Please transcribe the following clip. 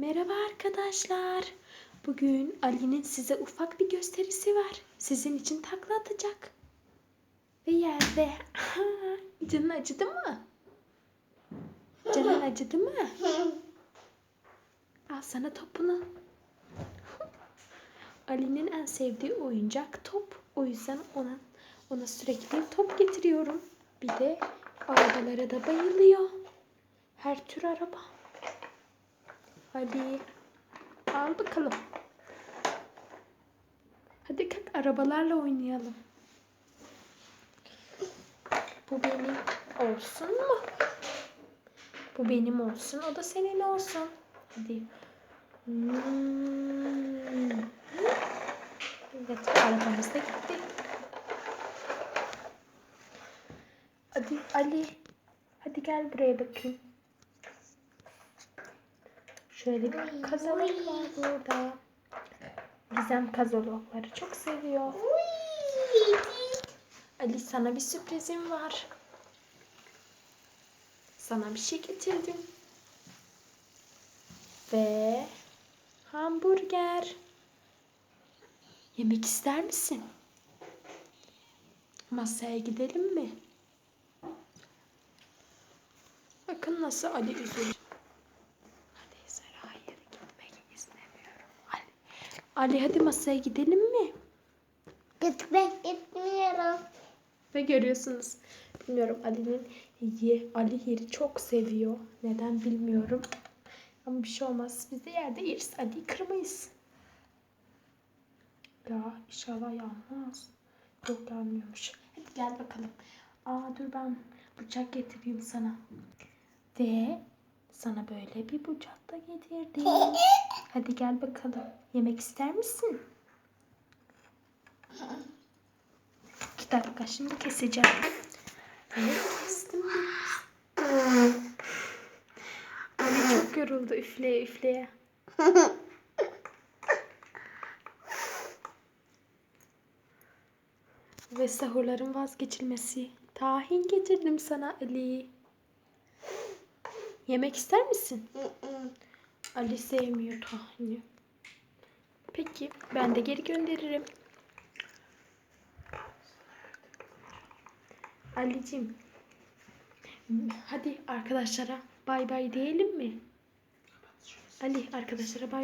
Merhaba arkadaşlar. Bugün Ali'nin size ufak bir gösterisi var. Sizin için takla atacak. Ve yerde. Canın acıdı mı? Canın acıdı mı? Al sana topunu. Ali'nin en sevdiği oyuncak top. O yüzden ona ona sürekli top getiriyorum. Bir de arabalara da bayılıyor. Her tür araba. Hadi al bakalım. Hadi kalk arabalarla oynayalım. Bu benim olsun mu? Bu benim olsun, o da senin olsun. Hadi. Hmm. Evet, arabamız da gitti. Hadi Ali. Hadi gel buraya bakayım. Şöyle bir kazalak var burada. Gizem kazalakları çok seviyor. Ali sana bir sürprizim var. Sana bir şey getirdim. Ve hamburger. Yemek ister misin? Masaya gidelim mi? Bakın nasıl Ali üzülür. Hadi hayır gitmek istemiyorum. Ali, Ali hadi masaya gidelim mi? Gitmek gitmiyorum. Ve görüyorsunuz. Bilmiyorum Ali'nin ye, Ali yeri çok seviyor. Neden bilmiyorum. Ama bir şey olmaz. Biz de yerde yeriz. Ali'yi kırmayız. Ya inşallah yanmaz. Yok yanmıyormuş. Hadi gel bakalım. Aa dur ben bıçak getireyim sana. Ve sana böyle bir bıçak da getirdim. Hadi gel bakalım. Yemek ister misin? İki dakika şimdi keseceğim. Evet kestim. Ali çok yoruldu üfleye üfleye. Ve sahurların vazgeçilmesi. Tahin getirdim sana Ali. Yemek ister misin? Ali sevmiyor tahini. Peki ben de geri gönderirim. Ali'cim. Hadi arkadaşlara bay bay diyelim mi? Ali arkadaşlara bay